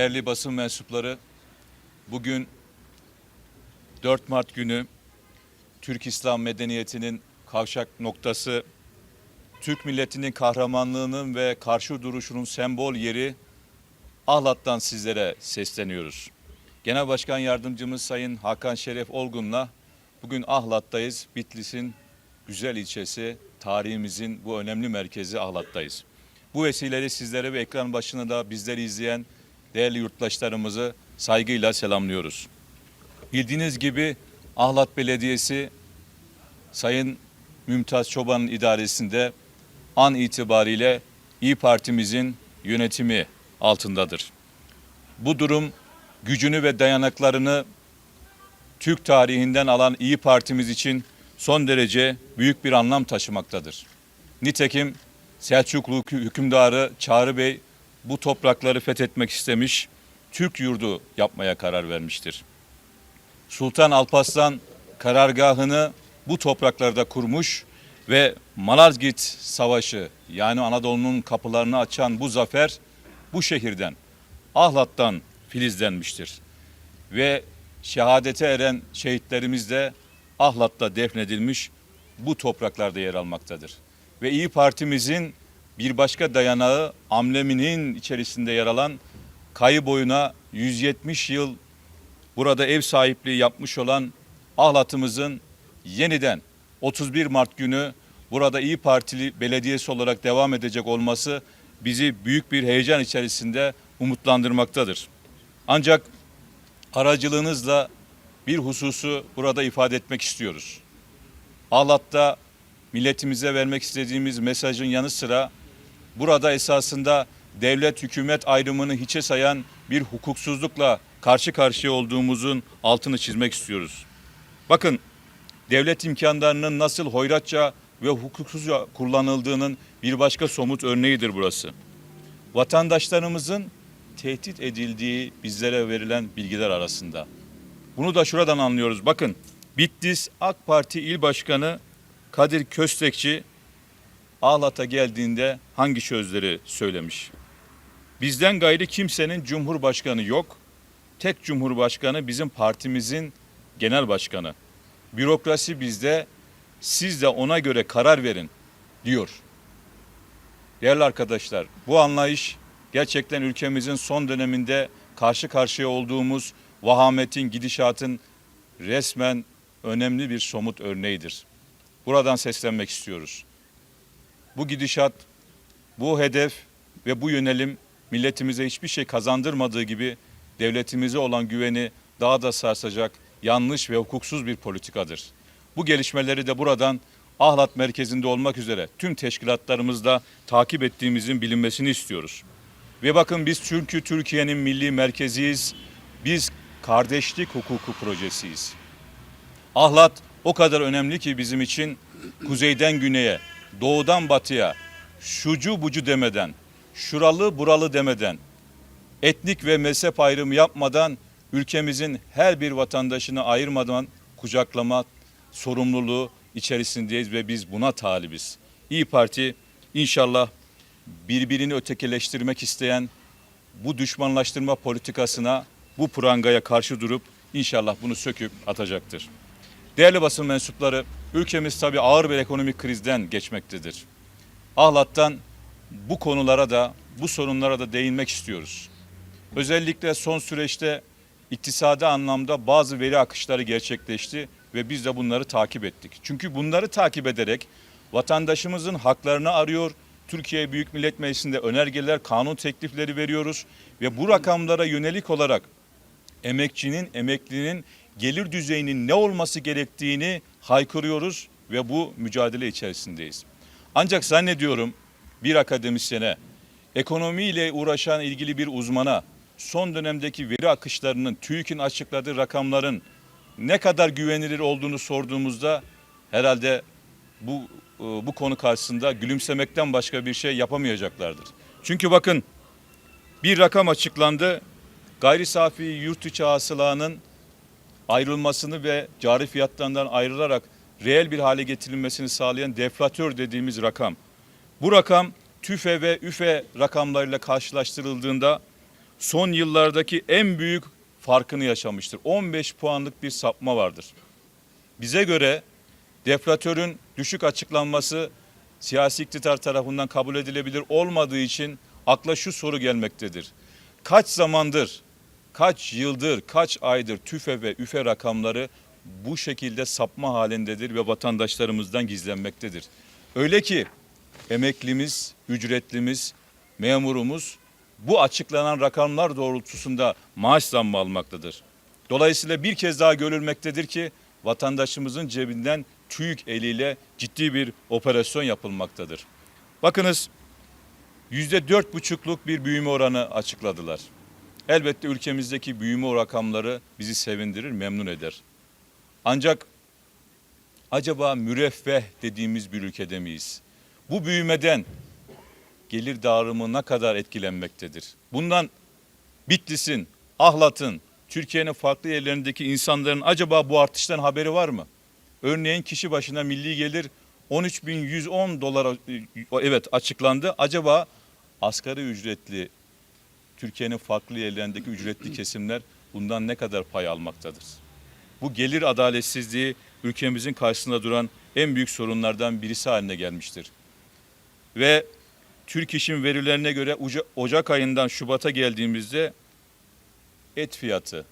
Değerli basın mensupları, bugün 4 Mart günü Türk İslam medeniyetinin kavşak noktası, Türk milletinin kahramanlığının ve karşı duruşunun sembol yeri Ahlat'tan sizlere sesleniyoruz. Genel Başkan Yardımcımız Sayın Hakan Şeref Olgun'la bugün Ahlat'tayız. Bitlis'in güzel ilçesi, tarihimizin bu önemli merkezi Ahlat'tayız. Bu vesileyle sizlere ve ekran başında da bizleri izleyen değerli yurttaşlarımızı saygıyla selamlıyoruz. Bildiğiniz gibi Ahlat Belediyesi Sayın Mümtaz Çoban'ın idaresinde an itibariyle İyi Partimizin yönetimi altındadır. Bu durum gücünü ve dayanaklarını Türk tarihinden alan İyi Partimiz için son derece büyük bir anlam taşımaktadır. Nitekim Selçuklu hükümdarı Çağrı Bey bu toprakları fethetmek istemiş, Türk yurdu yapmaya karar vermiştir. Sultan Alparslan karargahını bu topraklarda kurmuş ve Malazgirt Savaşı yani Anadolu'nun kapılarını açan bu zafer bu şehirden, Ahlat'tan filizlenmiştir. Ve şehadete eren şehitlerimiz de Ahlat'ta defnedilmiş bu topraklarda yer almaktadır. Ve İyi Partimizin bir başka dayanağı ambleminin içerisinde yer alan kayı boyuna 170 yıl burada ev sahipliği yapmış olan Ahlat'ımızın yeniden 31 Mart günü burada İyi Partili belediyesi olarak devam edecek olması bizi büyük bir heyecan içerisinde umutlandırmaktadır. Ancak aracılığınızla bir hususu burada ifade etmek istiyoruz. Ahlat'ta milletimize vermek istediğimiz mesajın yanı sıra burada esasında devlet hükümet ayrımını hiçe sayan bir hukuksuzlukla karşı karşıya olduğumuzun altını çizmek istiyoruz. Bakın devlet imkanlarının nasıl hoyratça ve hukuksuzca kullanıldığının bir başka somut örneğidir burası. Vatandaşlarımızın tehdit edildiği bizlere verilen bilgiler arasında. Bunu da şuradan anlıyoruz. Bakın Bitlis AK Parti İl Başkanı Kadir Köstekçi Ağlat'a geldiğinde hangi sözleri söylemiş? Bizden gayri kimsenin cumhurbaşkanı yok. Tek cumhurbaşkanı bizim partimizin genel başkanı. Bürokrasi bizde, siz de ona göre karar verin diyor. Değerli arkadaşlar, bu anlayış gerçekten ülkemizin son döneminde karşı karşıya olduğumuz vahametin, gidişatın resmen önemli bir somut örneğidir. Buradan seslenmek istiyoruz. Bu gidişat, bu hedef ve bu yönelim milletimize hiçbir şey kazandırmadığı gibi devletimize olan güveni daha da sarsacak yanlış ve hukuksuz bir politikadır. Bu gelişmeleri de buradan Ahlat merkezinde olmak üzere tüm teşkilatlarımızda takip ettiğimizin bilinmesini istiyoruz. Ve bakın biz çünkü Türkiye'nin milli merkeziyiz. Biz kardeşlik hukuku projesiyiz. Ahlat o kadar önemli ki bizim için kuzeyden güneye, doğudan batıya, şucu bucu demeden, şuralı buralı demeden, etnik ve mezhep ayrımı yapmadan ülkemizin her bir vatandaşını ayırmadan kucaklama sorumluluğu içerisindeyiz ve biz buna talibiz. İyi Parti inşallah birbirini ötekileştirmek isteyen bu düşmanlaştırma politikasına, bu prangaya karşı durup inşallah bunu söküp atacaktır. Değerli basın mensupları, ülkemiz tabii ağır bir ekonomik krizden geçmektedir. Ahlat'tan bu konulara da, bu sorunlara da değinmek istiyoruz. Özellikle son süreçte iktisadi anlamda bazı veri akışları gerçekleşti ve biz de bunları takip ettik. Çünkü bunları takip ederek vatandaşımızın haklarını arıyor, Türkiye Büyük Millet Meclisi'nde önergeler, kanun teklifleri veriyoruz ve bu rakamlara yönelik olarak emekçinin, emeklinin gelir düzeyinin ne olması gerektiğini haykırıyoruz ve bu mücadele içerisindeyiz. Ancak zannediyorum bir akademisyene, ekonomiyle uğraşan ilgili bir uzmana son dönemdeki veri akışlarının, TÜİK'in açıkladığı rakamların ne kadar güvenilir olduğunu sorduğumuzda herhalde bu e, bu konu karşısında gülümsemekten başka bir şey yapamayacaklardır. Çünkü bakın bir rakam açıklandı. Gayri safi yurt içi hasılanın ayrılmasını ve cari fiyatlarından ayrılarak reel bir hale getirilmesini sağlayan deflatör dediğimiz rakam. Bu rakam TÜFE ve ÜFE rakamlarıyla karşılaştırıldığında son yıllardaki en büyük farkını yaşamıştır. 15 puanlık bir sapma vardır. Bize göre deflatörün düşük açıklanması siyasi iktidar tarafından kabul edilebilir olmadığı için akla şu soru gelmektedir. Kaç zamandır, kaç yıldır, kaç aydır tüfe ve üfe rakamları bu şekilde sapma halindedir ve vatandaşlarımızdan gizlenmektedir. Öyle ki emeklimiz, ücretlimiz, memurumuz bu açıklanan rakamlar doğrultusunda maaş zammı almaktadır. Dolayısıyla bir kez daha görülmektedir ki vatandaşımızın cebinden TÜİK eliyle ciddi bir operasyon yapılmaktadır. Bakınız yüzde dört buçukluk bir büyüme oranı açıkladılar. Elbette ülkemizdeki büyüme rakamları bizi sevindirir, memnun eder. Ancak acaba müreffeh dediğimiz bir ülkede miyiz? Bu büyümeden gelir dağılımı ne kadar etkilenmektedir? Bundan Bitlis'in, Ahlat'ın, Türkiye'nin farklı yerlerindeki insanların acaba bu artıştan haberi var mı? Örneğin kişi başına milli gelir 13.110 dolar evet açıklandı. Acaba asgari ücretli Türkiye'nin farklı yerlerindeki ücretli kesimler bundan ne kadar pay almaktadır? Bu gelir adaletsizliği ülkemizin karşısında duran en büyük sorunlardan birisi haline gelmiştir. Ve Türk İş'in verilerine göre Oca- Ocak ayından Şubat'a geldiğimizde et fiyatı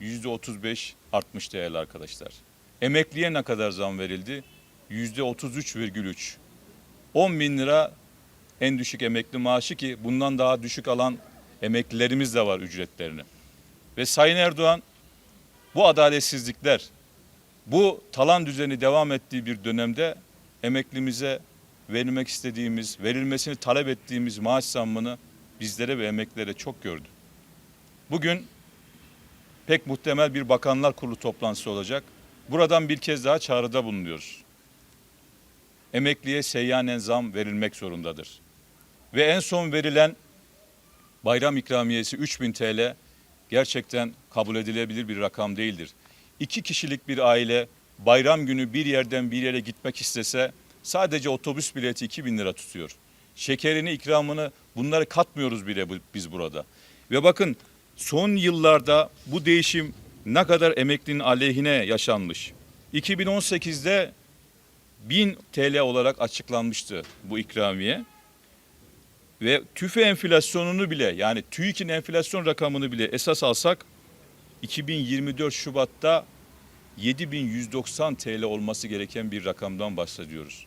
yüzde 35 artmış değerli arkadaşlar. Emekliye ne kadar zam verildi? Yüzde 33,3. 10 bin lira en düşük emekli maaşı ki bundan daha düşük alan emeklilerimiz de var ücretlerini. Ve Sayın Erdoğan bu adaletsizlikler, bu talan düzeni devam ettiği bir dönemde emeklimize verilmek istediğimiz, verilmesini talep ettiğimiz maaş zammını bizlere ve emeklilere çok gördü. Bugün pek muhtemel bir bakanlar kurulu toplantısı olacak. Buradan bir kez daha çağrıda bulunuyoruz. Emekliye seyyanen zam verilmek zorundadır. Ve en son verilen bayram ikramiyesi 3000 TL gerçekten kabul edilebilir bir rakam değildir. İki kişilik bir aile bayram günü bir yerden bir yere gitmek istese sadece otobüs bileti 2000 lira tutuyor. Şekerini, ikramını bunları katmıyoruz bile biz burada. Ve bakın son yıllarda bu değişim ne kadar emeklinin aleyhine yaşanmış. 2018'de 1000 TL olarak açıklanmıştı bu ikramiye. Ve tüfe enflasyonunu bile yani TÜİK'in enflasyon rakamını bile esas alsak 2024 Şubat'ta 7190 TL olması gereken bir rakamdan bahsediyoruz.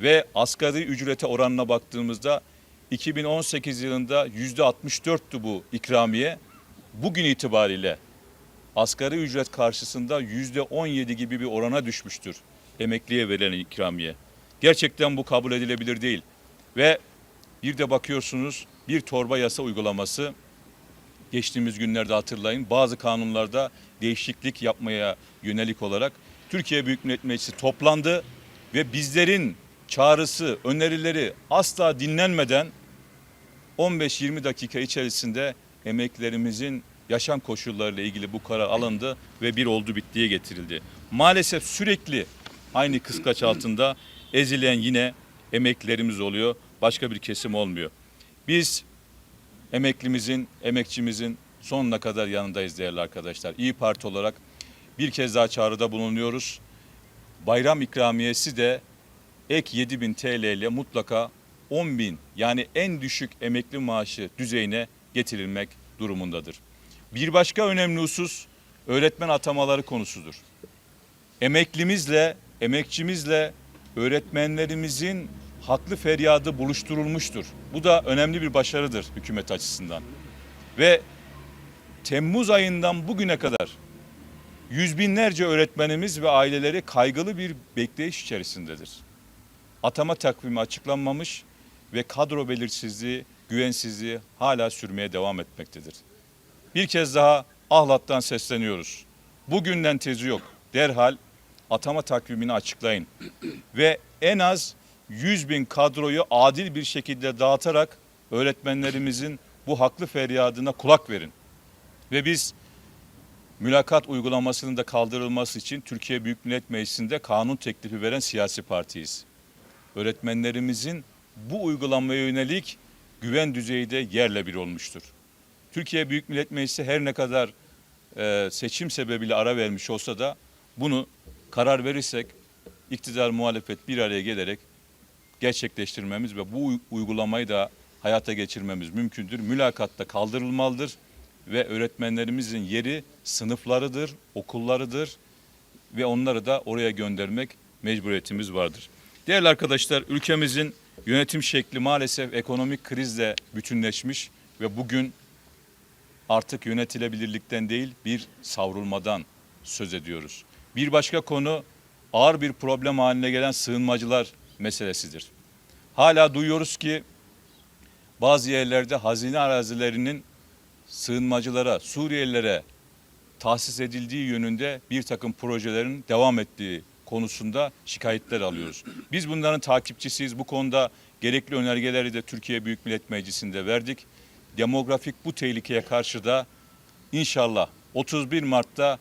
Ve asgari ücrete oranına baktığımızda 2018 yılında %64'tü bu ikramiye. Bugün itibariyle asgari ücret karşısında %17 gibi bir orana düşmüştür emekliye verilen ikramiye. Gerçekten bu kabul edilebilir değil. Ve bir de bakıyorsunuz bir torba yasa uygulaması geçtiğimiz günlerde hatırlayın bazı kanunlarda değişiklik yapmaya yönelik olarak Türkiye Büyük Millet Meclisi toplandı ve bizlerin çağrısı, önerileri asla dinlenmeden 15-20 dakika içerisinde emeklerimizin yaşam koşullarıyla ilgili bu karar alındı ve bir oldu bittiye getirildi. Maalesef sürekli aynı kıskaç altında ezilen yine emeklilerimiz oluyor. Başka bir kesim olmuyor. Biz emeklimizin, emekçimizin sonuna kadar yanındayız değerli arkadaşlar. İyi Parti olarak bir kez daha çağrıda bulunuyoruz. Bayram ikramiyesi de ek 7000 TL ile mutlaka 10 bin yani en düşük emekli maaşı düzeyine getirilmek durumundadır. Bir başka önemli husus öğretmen atamaları konusudur. Emeklimizle, emekçimizle öğretmenlerimizin haklı feryadı buluşturulmuştur. Bu da önemli bir başarıdır hükümet açısından. Ve Temmuz ayından bugüne kadar yüz binlerce öğretmenimiz ve aileleri kaygılı bir bekleyiş içerisindedir. Atama takvimi açıklanmamış ve kadro belirsizliği, güvensizliği hala sürmeye devam etmektedir. Bir kez daha Ahlat'tan sesleniyoruz. Bugünden tezi yok. Derhal atama takvimini açıklayın. Ve en az 100 bin kadroyu adil bir şekilde dağıtarak öğretmenlerimizin bu haklı feryadına kulak verin. Ve biz mülakat uygulamasının da kaldırılması için Türkiye Büyük Millet Meclisi'nde kanun teklifi veren siyasi partiyiz. Öğretmenlerimizin bu uygulamaya yönelik güven düzeyi de yerle bir olmuştur. Türkiye Büyük Millet Meclisi her ne kadar e, seçim sebebiyle ara vermiş olsa da bunu karar verirsek iktidar muhalefet bir araya gelerek gerçekleştirmemiz ve bu uy- uygulamayı da hayata geçirmemiz mümkündür. Mülakatta kaldırılmalıdır ve öğretmenlerimizin yeri sınıflarıdır, okullarıdır ve onları da oraya göndermek mecburiyetimiz vardır. Değerli arkadaşlar, ülkemizin yönetim şekli maalesef ekonomik krizle bütünleşmiş ve bugün artık yönetilebilirlikten değil bir savrulmadan söz ediyoruz. Bir başka konu ağır bir problem haline gelen sığınmacılar meselesidir. Hala duyuyoruz ki bazı yerlerde hazine arazilerinin sığınmacılara, Suriyelilere tahsis edildiği yönünde bir takım projelerin devam ettiği konusunda şikayetler alıyoruz. Biz bunların takipçisiyiz. Bu konuda gerekli önergeleri de Türkiye Büyük Millet Meclisi'nde verdik. Demografik bu tehlikeye karşı da inşallah 31 Mart'ta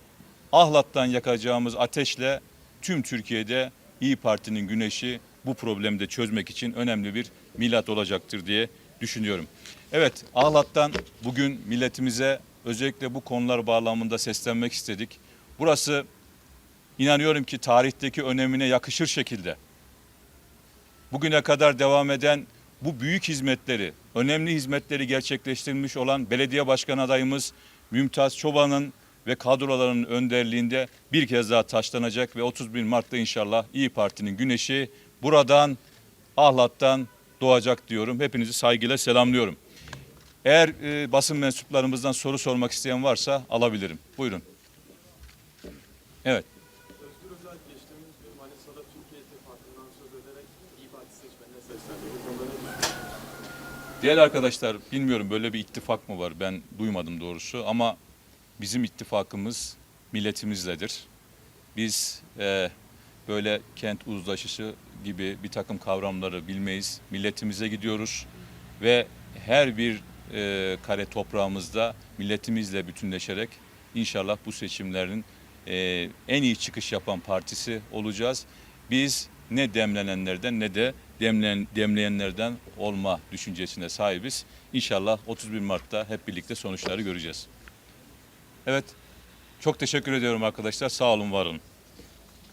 Ahlat'tan yakacağımız ateşle tüm Türkiye'de İyi Parti'nin güneşi bu problemi de çözmek için önemli bir milat olacaktır diye düşünüyorum. Evet Ahlat'tan bugün milletimize özellikle bu konular bağlamında seslenmek istedik. Burası inanıyorum ki tarihteki önemine yakışır şekilde bugüne kadar devam eden bu büyük hizmetleri, önemli hizmetleri gerçekleştirmiş olan belediye başkan adayımız Mümtaz Çoban'ın ve kadrolarının önderliğinde bir kez daha taşlanacak ve 31 Mart'ta inşallah İyi Parti'nin güneşi buradan Ahlat'tan doğacak diyorum. Hepinizi saygıyla selamlıyorum. Eğer e, basın mensuplarımızdan soru sormak isteyen varsa alabilirim. Buyurun. Evet. Değerli arkadaşlar bilmiyorum böyle bir ittifak mı var ben duymadım doğrusu ama bizim ittifakımız milletimizledir. Biz e, böyle kent uzlaşışı gibi bir takım kavramları bilmeyiz. Milletimize gidiyoruz ve her bir e, kare toprağımızda milletimizle bütünleşerek inşallah bu seçimlerin e, en iyi çıkış yapan partisi olacağız. Biz ne demlenenlerden ne de demlen, demleyenlerden olma düşüncesine sahibiz. İnşallah 31 Mart'ta hep birlikte sonuçları göreceğiz. Evet, çok teşekkür ediyorum arkadaşlar. Sağ olun, var olun.